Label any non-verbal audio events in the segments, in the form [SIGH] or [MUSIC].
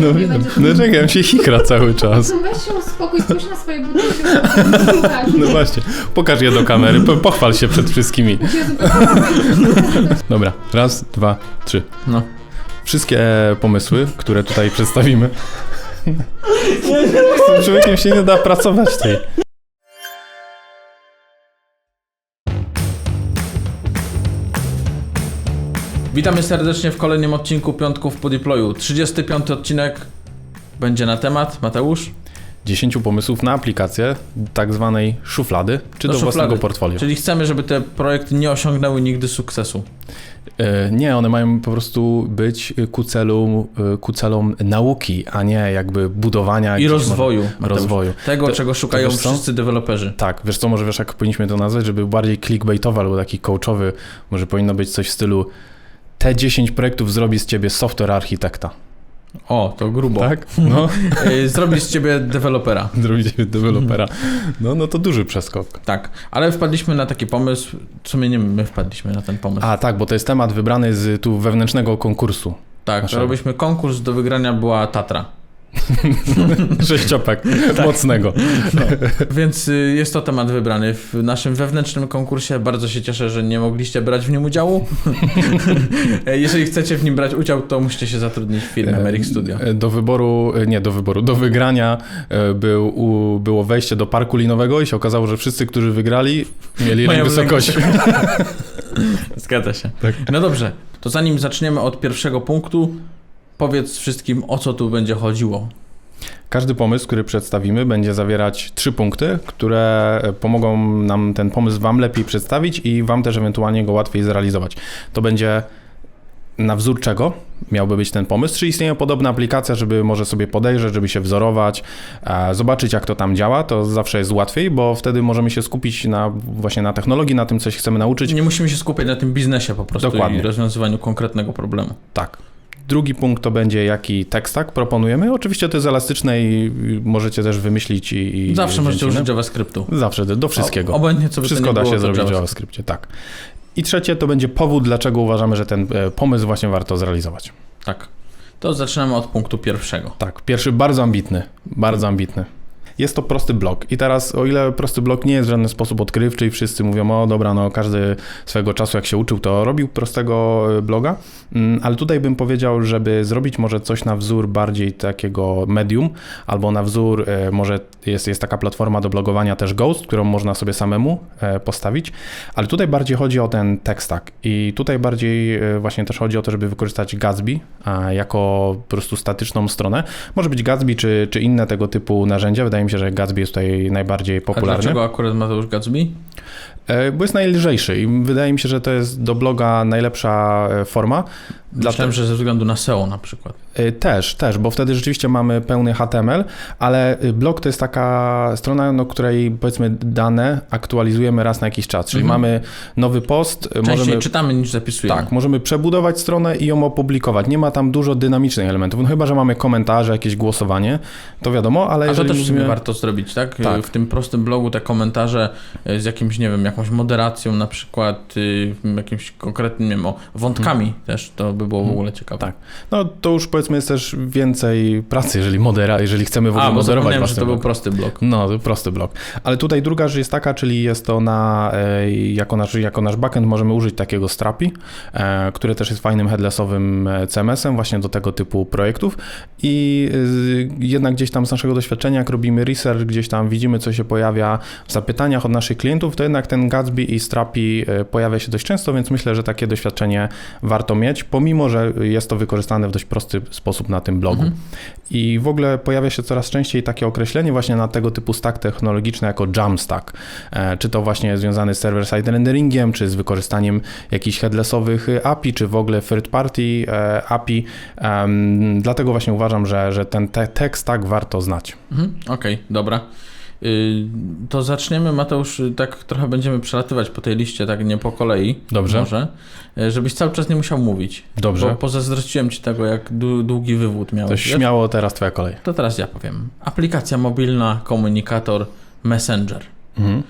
No Nie wiem, no czekaj, ja się chikra cały czas. No weź się uspokój, spójrz na swoje buty. Słuchaj. No właśnie, pokaż je do kamery, po- pochwal się przed wszystkimi. Jezu, Dobra, raz, dwa, trzy. No. Wszystkie pomysły, które tutaj przedstawimy. Z tym człowiekiem się nie da pracować tej. Witamy serdecznie w kolejnym odcinku Piątków po Deployu. 35 odcinek będzie na temat. Mateusz? 10 pomysłów na aplikację tak zwanej szuflady, czy do, Do własnego szuflady. portfolio. Czyli chcemy, żeby te projekty nie osiągnęły nigdy sukcesu. E, Nie, one mają po prostu być ku, celu, e, ku celom nauki, a nie jakby budowania I rozwoju. rozwoju. Tego, To- czego szukają co? wszyscy deweloperzy. Tak, wiesz co, może wiesz jak powinniśmy to nazwać, żeby bardziej clickbaitowy albo taki coachowy, może powinno być coś w stylu te 10 projektów zrobi z ciebie software architekta. O, to grubo. Tak? No, [LAUGHS] Y, Zrobi z ciebie dewelopera. zrobi ciebie dewelopera. No, no to duży przeskok. Tak, ale wpadliśmy na taki pomysł, w sumie nie my wpadliśmy na ten pomysł. A tak, bo to jest temat wybrany z tu wewnętrznego konkursu. tak, naszego. robiliśmy konkurs, do wygrania była Tatra. [LAUGHS] Sześciopak mocnego. Więc y, jest to temat wybrany w naszym wewnętrznym konkursie. Bardzo się cieszę, że nie mogliście brać w nim udziału. E, [LAUGHS] Jeżeli chcecie w nim brać udział, to musicie się zatrudnić w firmie Merrick Studio. E, Do wyboru, e, nie do wyboru, do wygrania e, był, u, było wejście do parku linowego i się okazało, że wszyscy, którzy wygrali, mieli Mają lęk wysokości. [LAUGHS] Zgadza się. Tak. No dobrze, to zanim zaczniemy od pierwszego punktu, powiedz wszystkim, o co tu będzie chodziło. Każdy pomysł, który przedstawimy, będzie zawierać trzy punkty, które e, pomogą nam ten pomysł Wam lepiej przedstawić i Wam też ewentualnie go łatwiej zrealizować. To będzie na wzór czego miałby być ten pomysł? Czy istnieje podobna aplikacja, żeby może sobie podejrzeć, żeby się wzorować, e, zobaczyć jak to tam działa, to zawsze jest łatwiej, bo wtedy możemy się skupić na właśnie na technologii, na tym, co się chcemy nauczyć. Nie musimy się skupiać na tym biznesie po prostu Dokładnie. i rozwiązywaniu konkretnego problemu. Tak. Drugi punkt to będzie, jaki tech stack proponujemy. Oczywiście to jest elastyczne i możecie też wymyślić i... i Zawsze możecie użyć JavaScriptu. Zawsze, do wszystkiego. O, obojętnie co Wszystko da się zrobić w JavaScript. JavaScriptie, tak. I trzecie to będzie powód, dlaczego uważamy, że ten e, pomysł właśnie warto zrealizować. Tak. To zaczynamy od punktu pierwszego. Tak, pierwszy bardzo ambitny, bardzo ambitny. Jest to prosty blok. I teraz, o ile prosty blok nie jest w żaden sposób odkrywczy i wszyscy mówią, o dobra, no każdy swego czasu jak się uczył, to robił prostego e, bloga, mm, ale tutaj bym powiedział, żeby zrobić może coś na wzór bardziej takiego medium, albo na wzór, e, może jest, jest taka platforma do blogowania też Ghost, którą można sobie samemu e, postawić, ale tutaj bardziej chodzi o ten tech stack i tutaj bardziej e, właśnie też chodzi o to, żeby wykorzystać Gatsby jako po prostu statyczną stronę. Może być Gatsby czy, czy inne tego typu narzędzia. Wydaje mi się, że Gatsby jest tutaj najbardziej A popularny. dlaczego akurat Mateusz Gatsby? E, Bo jest najlżejszy i wydaje mi się, że to jest do bloga najlepsza e, forma. Myślałem, że ze względu na SEO na przykład. Y, Też, też, bo wtedy rzeczywiście mamy pełny HTML, ale blog to jest taka strona, no, której powiedzmy dane aktualizujemy raz na jakiś czas, czyli Mhm. mamy nowy post, Częściej możemy... czytamy niż zapisujemy. Tak, możemy przebudować stronę i ją opublikować. Nie ma tam dużo dynamicznych elementów. No chyba, że mamy komentarze, jakieś głosowanie, to wiadomo, ale A to jeżeli też w sumie warto zrobić, tak? Tak. W tym prostym blogu te komentarze z jakimś, nie wiem, jakąś moderacją na przykład, y, jakimś konkretnym, nie wiem, o, wątkami też, to by było w ogóle ciekawe. Tak. No to już powiedzmy jest też więcej pracy, jeżeli modera, jeżeli chcemy w ogóle A, bo moderować że to był blog. prosty blog. No, prosty blok. Ale tutaj druga rzecz jest taka, czyli jest to na, e, jako nasz, jako nasz backend możemy użyć takiego Strapi, e, który też jest fajnym headlessowym e, CMS-em właśnie do tego typu projektów i jednak gdzieś tam z naszego doświadczenia, jak robimy research, gdzieś tam widzimy, co się pojawia w zapytaniach od naszych klientów, to jednak ten Gatsby i Strapi e, pojawia się dość często, więc myślę, że takie doświadczenie warto mieć, pomimo, że jest to wykorzystane w dość prosty sposób na tym blogu. Mhm. I w ogóle pojawia się coraz częściej takie określenie właśnie na tego typu stack technologiczny jako Jamstack. E, Czy to właśnie związany z server-side renderingiem, czy z wykorzystaniem jakichś headlessowych API, czy w ogóle third-party e, API. Dlatego właśnie uważam, że, że ten te- tech stack warto znać. Mhm. Okej, dobra. Y, To zaczniemy, Mateusz, tak trochę będziemy przelatywać po tej liście, tak nie po kolei. Dobrze. Może, y, żebyś cały czas nie musiał mówić. Dobrze. Bo pozazdrościłem ci tego, jak dłu- długi wywód miałeś. To śmiało teraz twoja kolej. To teraz ja powiem. Aplikacja mobilna, komunikator, messenger. Mhm.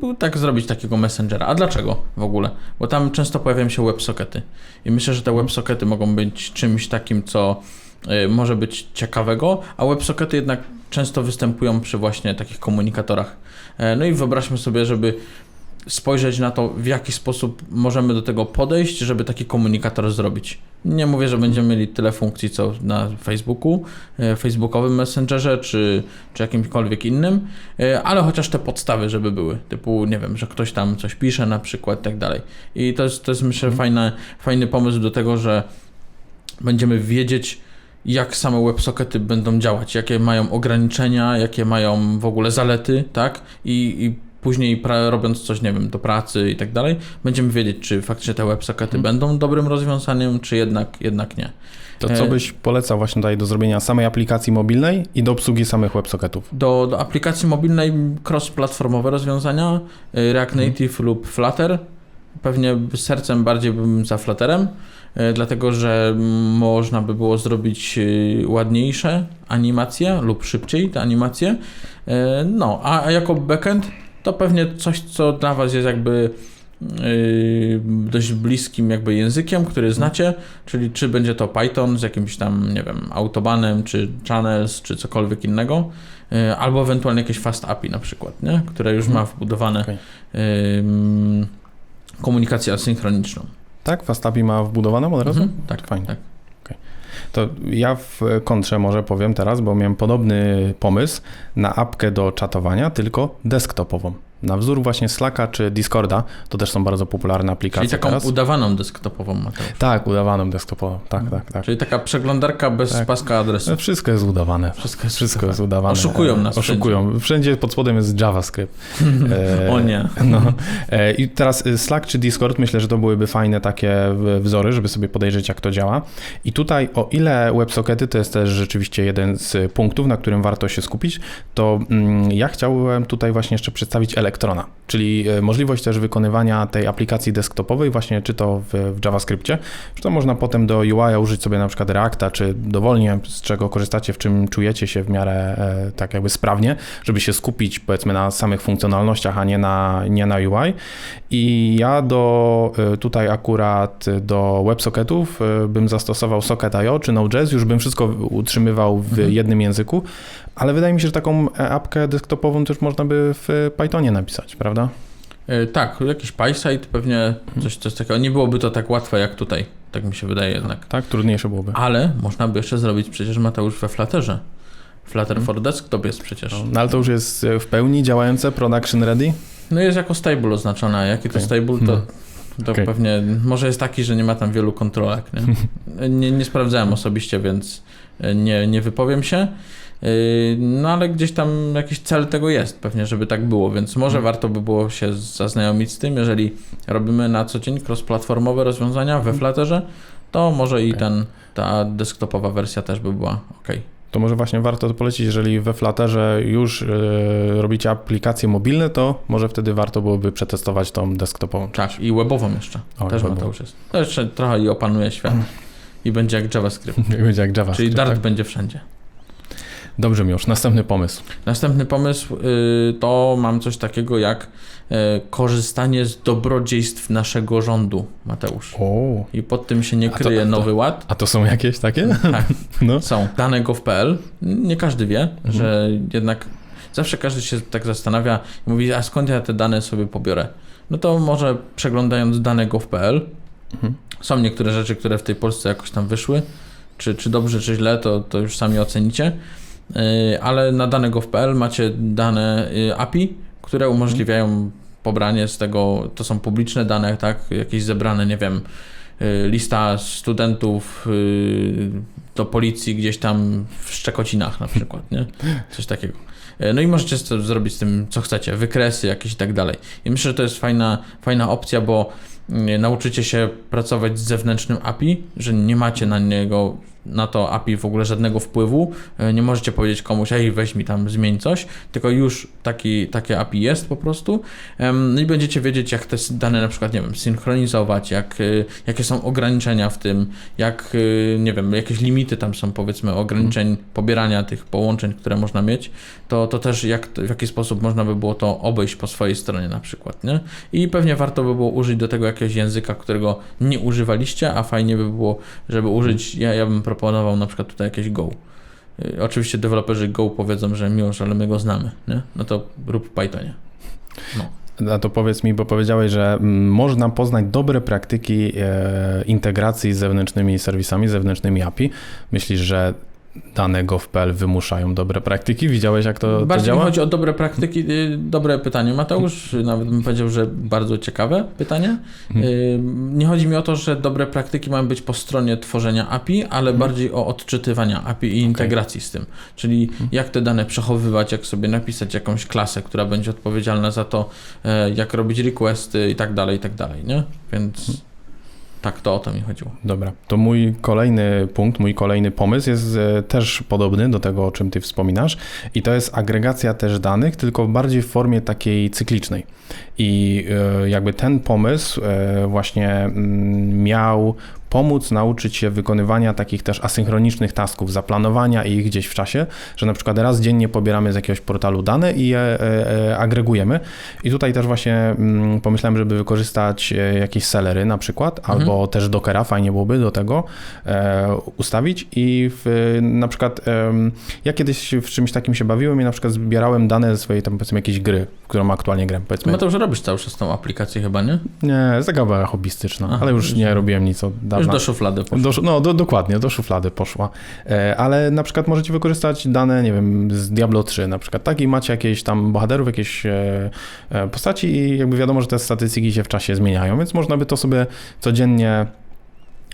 Był tak zrobić takiego messengera. A dlaczego w ogóle? Bo tam często pojawiają się WebSockety. I myślę, że te WebSockety mogą być czymś takim, co y, może być ciekawego, a WebSockety jednak często występują przy właśnie takich komunikatorach. E, No i wyobraźmy sobie, żeby spojrzeć na to, w jaki sposób możemy do tego podejść, żeby taki komunikator zrobić. Nie mówię, że będziemy mieli tyle funkcji, co na Facebooku, e, Facebookowym Messengerze, czy, czy jakimkolwiek innym, e, ale chociaż te podstawy, żeby były. Typu, nie wiem, że ktoś tam coś pisze na przykład i tak dalej. I to jest, to jest myślę, fajne, fajny pomysł do tego, że będziemy wiedzieć, jak same WebSockety będą działać, jakie mają ograniczenia, jakie mają w ogóle zalety, tak? I, i później robiąc coś, nie wiem, do pracy i tak dalej, będziemy wiedzieć, czy faktycznie te WebSockety Mhm. będą dobrym rozwiązaniem, czy jednak, jednak nie. To co E, byś polecał właśnie tutaj do zrobienia samej aplikacji mobilnej i do obsługi samych WebSocketów? Do, do aplikacji mobilnej cross-platformowe rozwiązania, y, React Native lub Flutter. Pewnie sercem bardziej bym za Flutterem, dlatego że można by było zrobić y, ładniejsze animacje lub szybciej te animacje. Y, No, a jako backend to pewnie coś, co dla Was jest jakby dość bliskim jakby językiem, który znacie, czyli czy będzie to Python z jakimś tam, nie wiem, autobanem, czy channels, czy cokolwiek innego, albo ewentualnie jakieś fast API na przykład, nie? które już ma wbudowane Okej. ym, komunikację asynchroniczną. Tak? FastAPI ma wbudowaną od razu? Mhm, tak, Fajnie. tak. To ja w kontrze może powiem teraz, bo miałem podobny pomysł na apkę do czatowania, tylko desktopową. Na wzór właśnie Slacka czy Discorda, to też są bardzo popularne Czyli aplikacje taką teraz. udawaną desktopową Mateusz. Tak, udawaną desktopową, tak, tak, tak. Czyli taka przeglądarka bez Tak. paska adresu. Wszystko jest udawane. Wszystko jest Wszystko jest udawane. Oszukują nas E, Oszukują. Wszędzie pod spodem jest JavaScript. [LAUGHS] E, O nie. No. E, I teraz y, Slack czy Discord, myślę, że to byłyby fajne takie wzory, żeby sobie podejrzeć, jak to działa. I tutaj, o ile WebSockety to jest też rzeczywiście jeden z punktów, na którym warto się skupić, to mm, ja chciałem tutaj właśnie jeszcze przedstawić Czyli e, możliwość też wykonywania tej aplikacji desktopowej, właśnie czy to w, w JavaScriptie, czy to można potem do UI użyć sobie na przykład Reacta, czy dowolnie z czego korzystacie, w czym czujecie się w miarę e, tak jakby sprawnie, żeby się skupić powiedzmy na samych funkcjonalnościach, a nie na, nie na UI. I ja do e, tutaj akurat do WebSocketów bym zastosował Socket.io czy Node.js, już bym wszystko utrzymywał w Mhm. jednym języku, ale wydaje mi się, że taką e, apkę desktopową też można by w Pythonie napisać, prawda? E, Tak, jakiś PySite, pewnie coś, coś takiego. Nie byłoby to tak łatwe jak tutaj, tak mi się wydaje jednak. Tak, trudniejsze byłoby. Ale można by jeszcze zrobić przecież Mateusz we Flutterze. Flutter for Desktop jest przecież. No, ale to już jest e, w pełni działające, production ready? No jest jako stable oznaczone, a jaki to Okej. stable, to, to Okej. pewnie może jest taki, że nie ma tam wielu kontrolek. Nie, [LAUGHS] nie, nie sprawdzałem osobiście, więc e, nie, nie wypowiem się. Yy, No ale gdzieś tam jakiś cel tego jest, pewnie, żeby tak było, więc może Mhm. warto by było się zaznajomić z tym, jeżeli robimy na co dzień cross-platformowe rozwiązania we Flutterze, to może i ten, ta desktopowa wersja też by była ok. To może właśnie warto to polecić, jeżeli we Flutterze już e, robicie aplikacje mobilne, to może wtedy warto byłoby przetestować tą desktopową. Tak, i webową jeszcze. O, też. Mateusz jest. To jeszcze trochę i opanuje świat. I będzie jak JavaScript. [LAUGHS] Jak będzie jak JavaScript. Czyli Dart tak? będzie wszędzie. Dobrze, już następny pomysł. Następny pomysł y, to mam coś takiego jak y, korzystanie z dobrodziejstw naszego rządu, Mateusz. O, I pod tym się nie A to- kryje a to- nowy ład. a to są jakieś takie? Tak, [LAUGHS] No. są. Dane gov.pl. Nie każdy wie, Mhm. że jednak zawsze każdy się tak zastanawia i mówi, a skąd ja te dane sobie pobiorę? No to może przeglądając dane gov.pl Mhm. są niektóre rzeczy, które w tej Polsce jakoś tam wyszły. Czy, czy dobrze, czy źle, to, to już sami ocenicie. Yy, Ale na dane gov.pl macie dane yy, API, które umożliwiają pobranie z tego, to są publiczne dane, tak? Jakieś zebrane, nie wiem, yy, lista studentów do policji gdzieś tam w Szczekocinach na przykład, nie? [LAUGHS] Coś takiego. No i możecie z- zrobić z tym, co chcecie, wykresy jakieś i tak dalej. I myślę, że to jest fajna, fajna opcja, bo nauczycie się pracować z zewnętrznym API, że nie macie na niego, na to API w ogóle żadnego wpływu. E, Nie możecie powiedzieć komuś, ej, weź mi tam, zmień coś, tylko już taki, takie API jest po prostu. No i będziecie wiedzieć, jak te dane na przykład, nie wiem, synchronizować, jak, y, jakie są ograniczenia w tym, jak, y, nie wiem, jakieś limity tam są, powiedzmy, ograniczeń pobierania tych połączeń, które można mieć, to, to też jak, w jaki sposób można by było to obejść po swojej stronie na przykład, nie? I pewnie warto by było użyć do tego jakiegoś języka, którego nie używaliście, a fajnie by było, żeby użyć, ja, ja bym proponował na przykład tutaj jakieś Go. Y, Oczywiście deweloperzy Go powiedzą, że miłość, ale my go znamy, nie? No to rób w Pythonie. No. A to powiedz mi, bo powiedziałeś, że mm, można poznać dobre praktyki e, integracji z zewnętrznymi serwisami, zewnętrznymi API. Myślisz, że dane gov.pl wymuszają dobre praktyki? Widziałeś, jak to, to Bardziej działa? chodzi o dobre praktyki. y, Dobre pytanie, Mateusz. Nawet bym powiedział, że bardzo ciekawe pytanie. Mhm. Y, Nie chodzi mi o to, że dobre praktyki mają być po stronie tworzenia API, ale Mhm. bardziej o odczytywania API i integracji z tym. Czyli Mhm. jak te dane przechowywać, jak sobie napisać jakąś klasę, która będzie odpowiedzialna za to, e, jak robić requesty i tak dalej, i tak dalej, nie? Więc. Tak, to o to mi chodziło. Dobra, to mój kolejny punkt, mój kolejny pomysł jest e, też podobny do tego, o czym ty wspominasz i to jest agregacja też danych, tylko bardziej w formie takiej cyklicznej. I e, jakby ten pomysł e, właśnie mm, miał pomóc nauczyć się wykonywania takich też asynchronicznych tasków, zaplanowania ich gdzieś w czasie, że na przykład raz dziennie pobieramy z jakiegoś portalu dane i je e, e, agregujemy. I tutaj też właśnie mm, pomyślałem, żeby wykorzystać e, jakieś sellery na przykład, Mhm. albo też Dockera, fajnie byłoby do tego e, ustawić i w, na przykład ja kiedyś w czymś takim się bawiłem i na przykład zbierałem dane ze swojej tam powiedzmy jakiejś gry, w którą aktualnie gram. Powiedzmy, Mateusz, robisz cały czas tą aplikację chyba, nie? nie, jest taka hobbystyczna, Aha, ale już już- nie robiłem nic od Już do szuflady poszło. Do, no, do, dokładnie, do szuflady poszła. E, ale na przykład możecie wykorzystać dane, nie wiem, z Diablo 3 na przykład, tak? I macie jakieś tam bohaterów, jakieś e, e, postaci i jakby wiadomo, że te statystyki się w czasie zmieniają, więc można by to sobie codziennie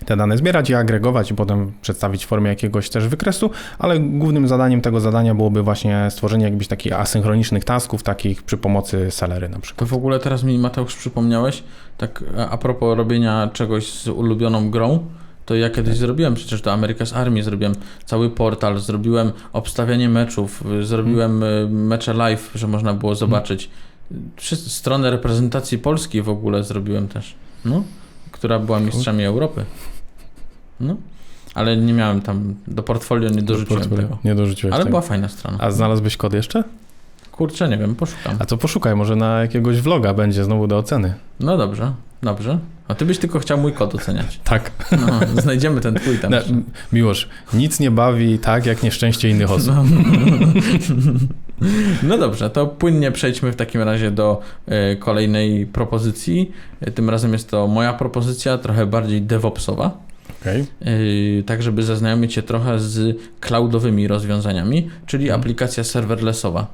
te dane zbierać i agregować i potem przedstawić w formie jakiegoś też wykresu, ale głównym zadaniem tego zadania byłoby właśnie stworzenie jakichś takich asynchronicznych tasków, takich przy pomocy Celery na przykład. To w ogóle teraz mi Mateusz przypomniałeś, tak a- propos robienia czegoś z ulubioną grą, to ja kiedyś zrobiłem przecież do America's Army, zrobiłem cały portal, zrobiłem obstawianie meczów, zrobiłem y, mecze live, że można było zobaczyć. Wszyscy, stronę reprezentacji Polski w ogóle zrobiłem też, no, która była mistrzami Europy. No, ale nie miałem tam, do portfolio nie dorzuciłem tego. Nie dorzuciłeś Ale tego. była fajna strona. A znalazłbyś kod jeszcze? Kurczę, nie wiem, poszukam. A to poszukaj, może na jakiegoś vloga będzie znowu do oceny. No dobrze, dobrze. A ty byś tylko chciał mój kod oceniać. [LAUGHS] Tak. No, znajdziemy ten twój tam. Na, Miłosz, nic nie bawi tak jak nieszczęście innych osób. No. [LAUGHS] no dobrze, to płynnie przejdźmy w takim razie do e, kolejnej propozycji. E, Tym razem jest to moja propozycja, trochę bardziej DevOpsowa. Okej. Yy, tak żeby zaznajomić się trochę z cloudowymi rozwiązaniami, czyli Mhm. aplikacja serverlessowa.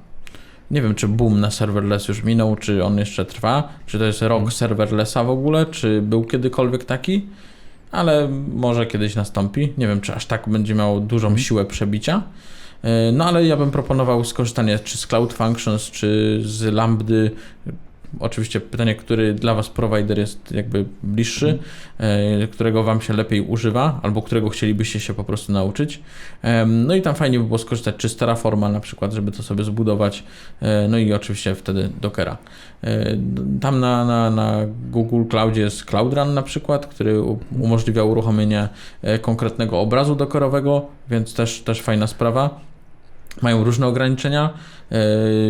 Nie wiem, czy boom na serverless już minął, czy on jeszcze trwa, czy to jest rok Mhm. serverlessa w ogóle, czy był kiedykolwiek taki, ale może kiedyś nastąpi. Nie wiem, czy aż tak będzie miało dużą Mhm. siłę przebicia. Yy, No ale ja bym proponował skorzystanie czy z Cloud Functions, czy z Lambdy. Oczywiście pytanie, który dla Was provider jest jakby bliższy, e, którego Wam się lepiej używa, albo którego chcielibyście się po prostu nauczyć. No i tam fajnie by było skorzystać czy z Terraforma na przykład, żeby to sobie zbudować. E, No i oczywiście wtedy Dockera. E, Tam na, na, na Google Cloudzie jest Cloud Run na przykład, który umożliwia uruchomienie konkretnego obrazu dockerowego, więc też, też fajna sprawa. Mają różne ograniczenia. E,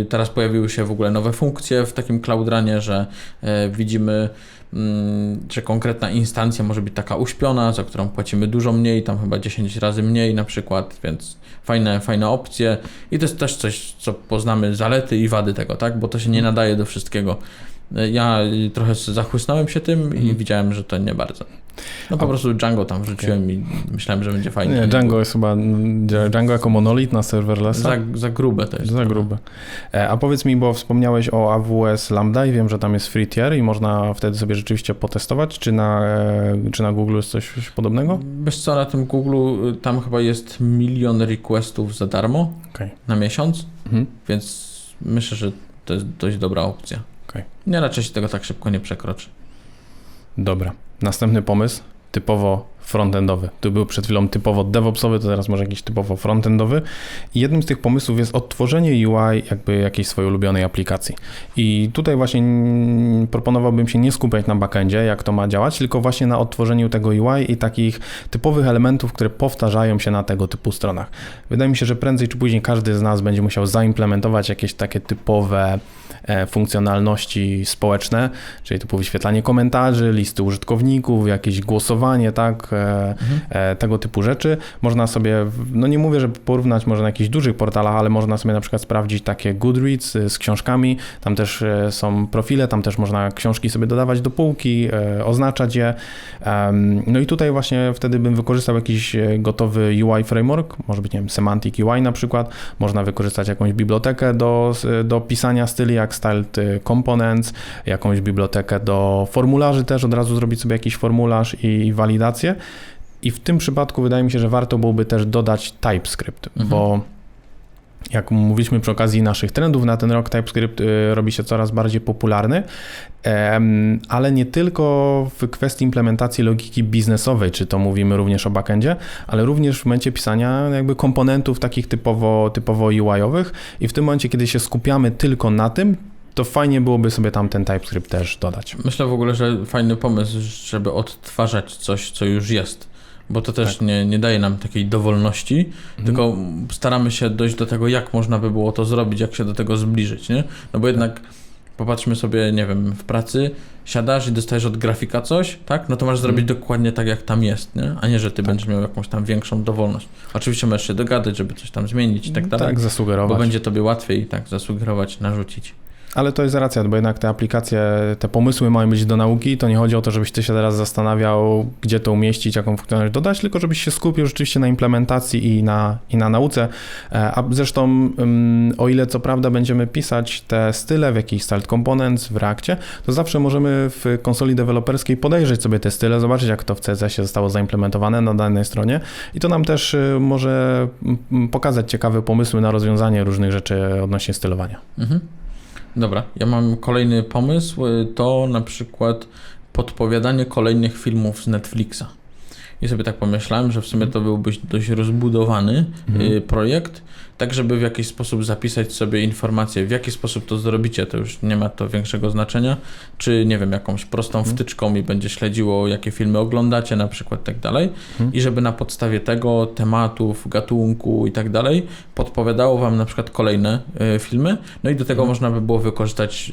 Teraz pojawiły się w ogóle nowe funkcje w takim Cloud Runie, że e, widzimy, mm, że konkretna instancja może być taka uśpiona, za którą płacimy dużo mniej, tam chyba 10 razy mniej na przykład, więc fajne, fajne opcje. I to jest też coś, co poznamy zalety i wady tego, tak? Bo to się nie nadaje do wszystkiego. Ja trochę zachłysnąłem się tym i Mhm. widziałem, że to nie bardzo. No po A- prostu Django tam wrzuciłem i myślałem, że będzie fajnie. Nie, Django jest chyba, Django jako monolit na serverlessa? Za, za grube to jest. Za grube. E, A powiedz mi, bo wspomniałeś o AWS Lambda i wiem, że tam jest free tier i można wtedy sobie rzeczywiście potestować, czy na, e, czy na Google jest coś podobnego? Wiesz co, na tym Google y, tam chyba jest milion requestów za darmo Okej. na miesiąc, Mhm. więc myślę, że to jest dość dobra opcja. Okej. Nie, raczej się tego tak szybko nie przekroczy. Dobra. Następny pomysł, typowo frontendowy. Tu był przed chwilą typowo DevOpsowy, to teraz może jakiś typowo frontendowy. I jednym z tych pomysłów jest odtworzenie UI jakby jakiejś swojej ulubionej aplikacji. I tutaj właśnie proponowałbym się nie skupiać na backendzie, jak to ma działać, tylko właśnie na odtworzeniu tego UI i takich typowych elementów, które powtarzają się na tego typu stronach. Wydaje mi się, że prędzej czy później każdy z nas będzie musiał zaimplementować jakieś takie typowe e, funkcjonalności społeczne, czyli typu wyświetlanie komentarzy, listy użytkowników, jakieś głosowanie, tak, e, e, tego typu rzeczy. Można sobie, no nie mówię, żeby porównać może na jakichś dużych portalach, ale można sobie na przykład sprawdzić takie Goodreads y, z książkami, tam też e, są profile, tam też można książki sobie dodawać do półki, e, oznaczać je. No i tutaj właśnie wtedy bym wykorzystał jakiś e, gotowy UI framework, może być, nie wiem, Semantic UI na przykład, można wykorzystać jakąś bibliotekę do, do pisania styli, jak Styled Components, jakąś bibliotekę do formularzy też, od razu zrobić sobie jakiś formularz i walidację. I w tym przypadku wydaje mi się, że warto byłoby też dodać TypeScript, Mhm. bo jak mówiliśmy przy okazji naszych trendów na ten rok, TypeScript y, robi się coraz bardziej popularny, ale nie tylko w kwestii implementacji logiki biznesowej, czy to mówimy również o backendzie, ale również w momencie pisania jakby komponentów takich typowo, typowo UI-owych i w tym momencie, kiedy się skupiamy tylko na tym, to fajnie byłoby sobie tam ten TypeScript też dodać. Myślę w ogóle, że fajny pomysł, żeby odtwarzać coś, co już jest. Bo to też Tak. nie, nie daje nam takiej dowolności, tylko staramy się dojść do tego, jak można by było to zrobić, jak się do tego zbliżyć, nie? No bo jednak popatrzmy sobie, nie wiem, w pracy siadasz i dostajesz od grafika coś, tak? No to masz zrobić dokładnie tak, jak tam jest, nie? A nie, że ty będziesz miał jakąś tam większą dowolność. Oczywiście możesz się dogadać, żeby coś tam zmienić i tak dalej. Tak, Bo zasugerować. będzie tobie łatwiej tak zasugerować, narzucić. Ale to jest racja, bo jednak te aplikacje, te pomysły mają być do nauki, to nie chodzi o to, żebyś ty się teraz zastanawiał, gdzie to umieścić, jaką funkcjonalność dodać, tylko żebyś się skupił rzeczywiście na implementacji i na, i na nauce. E, A zresztą, ym, o ile co prawda będziemy pisać te style w jakichś styled components w Reakcie, to zawsze możemy w konsoli deweloperskiej podejrzeć sobie te style, zobaczyć jak to w CSS-ie zostało zaimplementowane na danej stronie i to nam też y, może mm, pokazać ciekawe pomysły na rozwiązanie różnych rzeczy odnośnie stylowania. Mhm. Dobra, ja mam kolejny pomysł, y, to na przykład podpowiadanie kolejnych filmów z Netflixa. I sobie tak pomyślałem, że w sumie to byłby dość rozbudowany Mhm. y, projekt, tak żeby w jakiś sposób zapisać sobie informacje, w jaki sposób to zrobicie, to już nie ma to większego znaczenia, czy nie wiem, jakąś prostą Mhm. wtyczką i będzie śledziło, jakie filmy oglądacie na przykład, tak dalej. Mhm. I żeby na podstawie tego, tematów, gatunku i tak dalej, podpowiadało wam na przykład kolejne y, filmy, no i do tego Mhm. można by było wykorzystać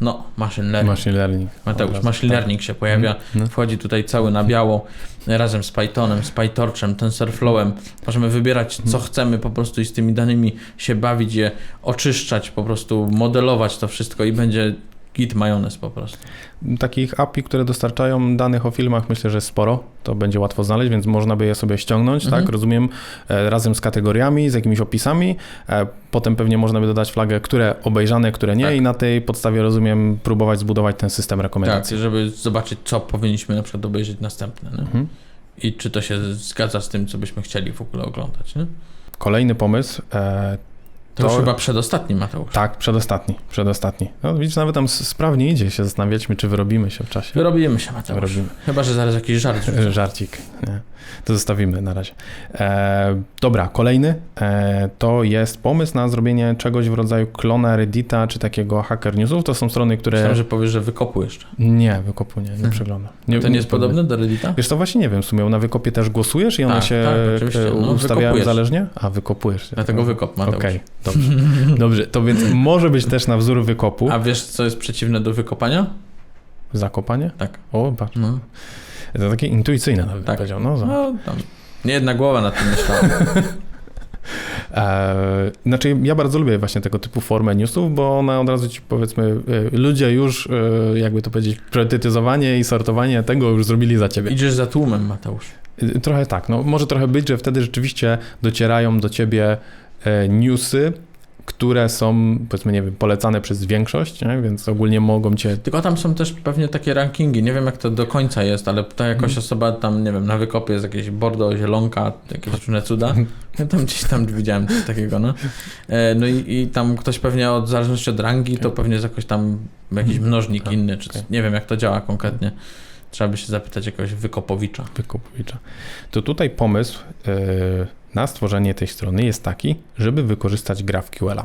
no, machine learning. Machine learning. Mateusz, razu. machine learning się pojawia, Mhm. wchodzi tutaj cały na biało, razem z Pythonem, z PyTorchem, TensorFlowem. Możemy wybierać, co Mhm. chcemy po prostu i z tymi danymi się bawić, je oczyszczać, po prostu modelować to wszystko i będzie git majonez po prostu. Takich API, które dostarczają danych o filmach, myślę, że jest sporo. To będzie łatwo znaleźć, więc można by je sobie ściągnąć, Mhm. tak? Rozumiem, e, razem z kategoriami, z jakimiś opisami. E, Potem pewnie można by dodać flagę, które obejrzane, które nie, Tak. i na tej podstawie, rozumiem, próbować zbudować ten system Tak, rekomendacji. żeby zobaczyć, co powinniśmy na przykład obejrzeć następne. Mhm. I czy to się zgadza z tym, co byśmy chcieli w ogóle oglądać. Nie? Kolejny pomysł. To, To- chyba przedostatni, Mateusz. tak, przedostatni, przedostatni. No widzisz, nawet tam sprawnie idzie się zastanawialiśmy, czy wyrobimy się w czasie. Wyrobimy się, Mateusz. Wyrobimy. Chyba, że zaraz jakiś żart. Żarcik. Nie. To zostawimy na razie. E, dobra, kolejny e, to jest pomysł na zrobienie czegoś w rodzaju klona Reddita czy takiego Hacker Newsów. To są strony, które. Myślałem, że powiesz, że wykopu jeszcze. Nie, wykopu nie, nie Mhm. przeglądam. to nie jest podobne do Reddita? Wiesz, to właśnie nie wiem, w sumie na wykopie też głosujesz i one Tak, się tak, No, ustawiają zależnie? A, wykopujesz. się. Dlatego wykop, Mateusz. Okej, dobrze. [LAUGHS] Dobrze, to więc może być też na wzór wykopu. A wiesz, co jest przeciwne do wykopania? Zakopanie? Tak. O, patrz. No, To takie intuicyjne nawet Tak. powiedział. No, no. Nie jedna głowa nad tym myślała. [LAUGHS] E, znaczy, ja bardzo lubię właśnie tego typu formę newsów, bo one od razu ci powiedzmy, e, ludzie już, e, jakby to powiedzieć, priorytetyzowanie i sortowanie tego już zrobili za ciebie. Idziesz za tłumem, Mateusz. Trochę tak, no może trochę być, że wtedy rzeczywiście docierają do ciebie newsy, które są, powiedzmy, nie wiem, polecane przez większość, nie? więc ogólnie mogą cię Tylko tam są też pewnie takie rankingi. Nie wiem, jak to do końca jest, ale ta jakaś Mhm. osoba tam, nie wiem, na wykopie jest jakieś bordo, zielonka, jakieś różne cuda. Ja tam gdzieś tam widziałem coś takiego, no. E, No i, i tam ktoś pewnie od w zależności od rangi, to pewnie jest jakoś tam jakiś Mhm. mnożnik Tak, inny, czy okej. nie wiem, jak to działa konkretnie. Trzeba by się zapytać jakiegoś wykopowicza. Wykupowicza. To tutaj pomysł e, na stworzenie tej strony jest taki, żeby wykorzystać GraphQL-a.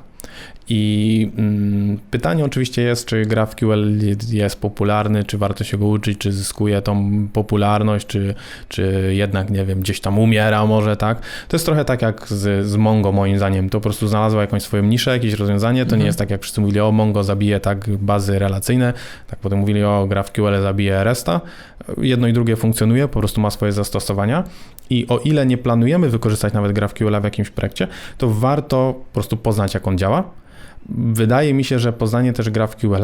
I mm, pytanie oczywiście jest, czy GraphQL jest popularny, czy warto się go uczyć, czy zyskuje tą popularność, czy, czy jednak, nie wiem, gdzieś tam umiera może, tak? To jest trochę tak jak z, z Mongo moim zdaniem. To po prostu znalazło jakąś swoją niszę, jakieś rozwiązanie. To Mhm. nie jest tak jak wszyscy mówili, o Mongo zabije tak bazy relacyjne, tak potem mówili, o GraphQL zabije Resta. Jedno i drugie funkcjonuje, po prostu ma swoje zastosowania. I o ile nie planujemy wykorzystać nawet GraphQL w jakimś projekcie, to warto po prostu poznać, jak on działa. Wydaje mi się, że poznanie też GraphQL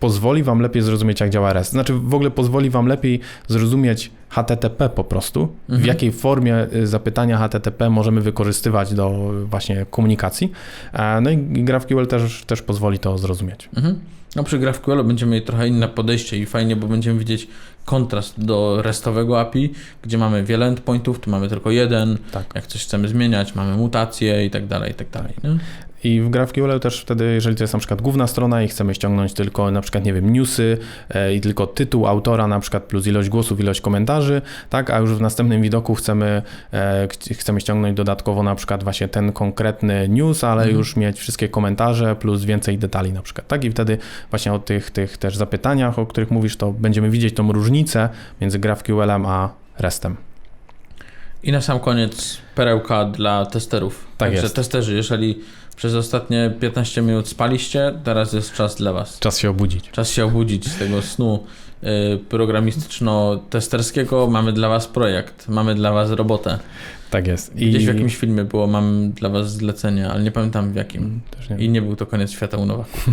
pozwoli Wam lepiej zrozumieć, jak działa REST. Znaczy, w ogóle pozwoli Wam lepiej zrozumieć HTTP po prostu, w Mhm. jakiej formie y, zapytania HTTP możemy wykorzystywać do właśnie komunikacji. E, No i GraphQL też, też pozwoli to zrozumieć. Mhm. No przy GraphQL będziemy mieli trochę inne podejście i fajnie, bo będziemy widzieć kontrast do restowego API, gdzie mamy wiele endpointów, tu mamy tylko jeden, Tak. jak coś chcemy zmieniać, mamy mutacje i tak dalej, i tak dalej. Nie? I w GraphQL też wtedy, jeżeli to jest na przykład główna strona i chcemy ściągnąć tylko na przykład, nie wiem, newsy e, i tylko tytuł autora na przykład plus ilość głosów, ilość komentarzy, tak, a już w następnym widoku chcemy, e, ch- chcemy ściągnąć dodatkowo na przykład właśnie ten konkretny news, ale Mhm. już mieć wszystkie komentarze plus więcej detali na przykład, tak, i wtedy właśnie o tych, tych też zapytaniach, o których mówisz, to będziemy widzieć tą różnicę między GraphQL-em a RESTem. I na sam koniec perełka dla testerów. Tak Także jest. testerzy, jeżeli przez ostatnie 15 minut spaliście, teraz jest czas dla Was. Czas się obudzić. Czas się obudzić z tego snu y, programistyczno-testerskiego. Mamy dla Was projekt, mamy dla Was robotę. Tak jest. Gdzieś w jakimś filmie było, mam dla Was zlecenie, ale nie pamiętam w jakim. Też nie I nie był to koniec świata u Nowaków.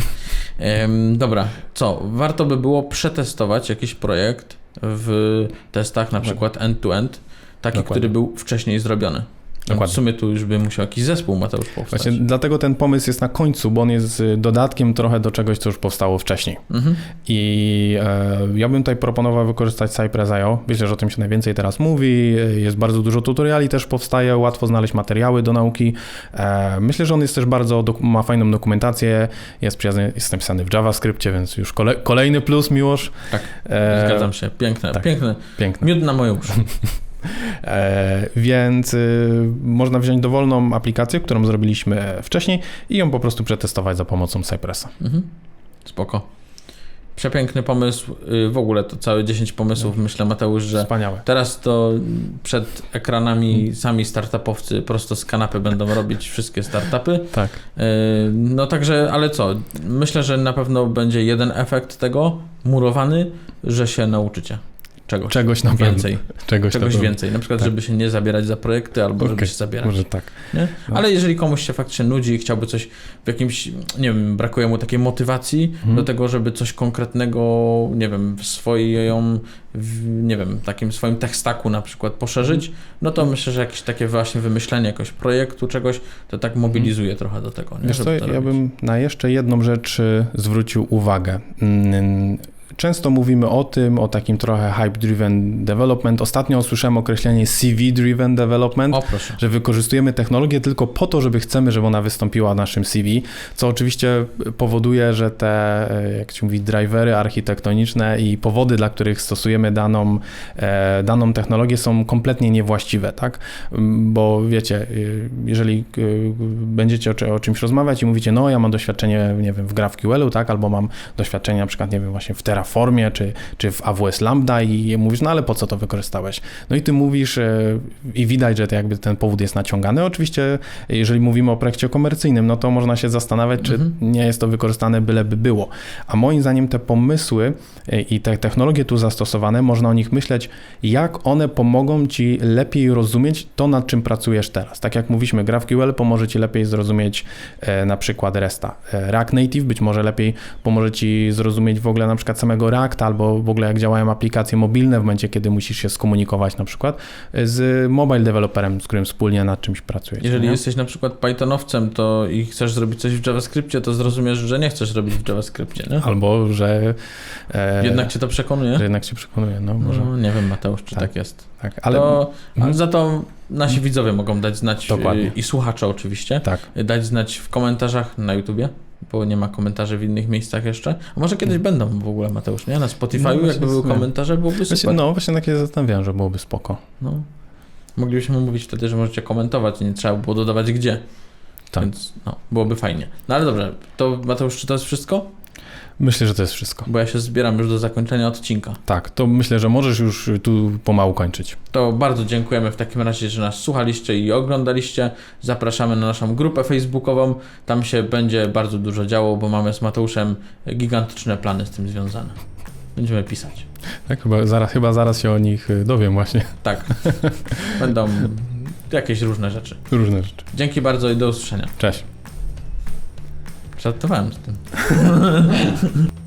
Dobra, co? Warto by było przetestować jakiś projekt w testach, na przykład end-to-end, taki, Dokładnie. który był wcześniej zrobiony. W Dokładnie. sumie tu już by musiał jakiś zespół Mateusz powstać. Właśnie dlatego ten pomysł jest na końcu, bo on jest dodatkiem trochę do czegoś, co już powstało wcześniej. Mhm. I e, ja bym tutaj proponował wykorzystać Cypress.io. Myślę, że o tym się najwięcej teraz mówi. Jest bardzo dużo tutoriali też powstaje, łatwo znaleźć materiały do nauki. E, myślę, że on jest też bardzo, ma fajną dokumentację, jest przyjazny, jest napisany w JavaScriptie, więc już kole, kolejny plus, Miłosz. Tak, E, Zgadzam się. Piękne, tak. piękne. Piękne. Miód na moje uszy. [LAUGHS] E, więc y, można wziąć dowolną aplikację, którą zrobiliśmy wcześniej i ją po prostu przetestować za pomocą Cypressa. Mhm. Spoko. Przepiękny pomysł. Y, W ogóle to całe 10 pomysłów, myślę Mateusz, że Wspaniałe. Teraz to przed ekranami sami startupowcy prosto z kanapy będą robić wszystkie startupy. Tak. Yy, No także, ale co? Myślę, że na pewno będzie jeden efekt tego, murowany, że się nauczycie czegoś. Czegoś na więcej. Czegoś, Czegoś więcej. Na przykład, Tak. żeby się nie zabierać za projekty, albo żeby Okej, się zabierać. Może tak. Nie? No. Ale jeżeli komuś się faktycznie nudzi i chciałby coś w jakimś, nie wiem, brakuje mu takiej motywacji Mhm. do tego, żeby coś konkretnego, nie wiem, w swoją, w, nie wiem, takim swoim tech stacku na przykład poszerzyć, no to myślę, że jakieś takie właśnie wymyślenie jakiegoś projektu, czegoś, to tak mobilizuje trochę do tego. Nie? Wiesz co, Żeby ja robić. bym na jeszcze jedną rzecz y, zwrócił uwagę. Często mówimy o tym, o takim trochę hype-driven development. Ostatnio słyszałem określenie CV-driven development, O, że wykorzystujemy technologię tylko po to, żeby chcemy, żeby ona wystąpiła w naszym CV, co oczywiście powoduje, że te, e, jak się mówi, drivery architektoniczne i powody, dla których stosujemy daną, e, daną technologię są kompletnie niewłaściwe, tak? Mm, Bo wiecie, y, jeżeli będziecie o, o czymś rozmawiać i mówicie, no ja mam doświadczenie, nie wiem, w GraphQL-u, tak? Albo mam doświadczenie na przykład, nie wiem, właśnie w Terraformie, czy, czy w AWS Lambda i mówisz, no ale po co to wykorzystałeś? No i ty mówisz e, i widać, że jakby ten powód jest naciągany. Oczywiście, jeżeli mówimy o projekcie komercyjnym, no to można się zastanawiać, czy Mhm. nie jest to wykorzystane byleby było. A moim zdaniem te pomysły e, i te technologie tu zastosowane, można o nich myśleć, jak one pomogą ci lepiej rozumieć to, nad czym pracujesz teraz. Tak jak mówiliśmy, GraphQL pomoże ci lepiej zrozumieć e, na przykład RESTA. React Native być może lepiej pomoże ci zrozumieć w ogóle na przykład samego Reacta, albo w ogóle jak działają aplikacje mobilne w momencie, kiedy musisz się skomunikować na przykład e, z mobile developerem, z którym wspólnie nad czymś pracujesz. Jeżeli nie? jesteś na przykład Pythonowcem to i chcesz zrobić coś w JavaScriptie, to zrozumiesz, że nie chcesz robić w JavaScriptie, nie? Albo, że e, Jednak cię to przekonuje? że jednak się przekonuje, no może. No, nie wiem, Mateusz, czy Tak. tak, jest. Tak, ale to, Mhm. ale za to nasi widzowie mogą dać znać Dokładnie. y, i słuchacze oczywiście, tak. dać znać w komentarzach na YouTubie, bo nie ma komentarzy w innych miejscach jeszcze. A może kiedyś będą w ogóle, Mateusz, nie? Na Spotify'u, No właśnie jakby były komentarze, byłoby Właśnie, super. no, właśnie takie zastanawiałem, że byłoby spoko. No. Moglibyśmy mówić wtedy, że możecie komentować, nie trzeba było dodawać gdzie. Tak. Więc no, byłoby fajnie. No ale dobrze, to Mateusz, czy to jest wszystko? Myślę, że to jest wszystko. Bo ja się zbieram już do zakończenia odcinka. Tak, to myślę, że możesz już tu pomału kończyć. To bardzo dziękujemy w takim razie, że nas słuchaliście i oglądaliście. Zapraszamy na naszą grupę facebookową. Tam się będzie bardzo dużo działo, bo mamy z Mateuszem gigantyczne plany z tym związane. Będziemy pisać. Tak, chyba zaraz, chyba zaraz się o nich y, dowiem właśnie. Tak. [LAUGHS] Będą jakieś różne rzeczy. Różne rzeczy. Dzięki bardzo i do usłyszenia. Cześć. Żartowałem z tym. [LAUGHS]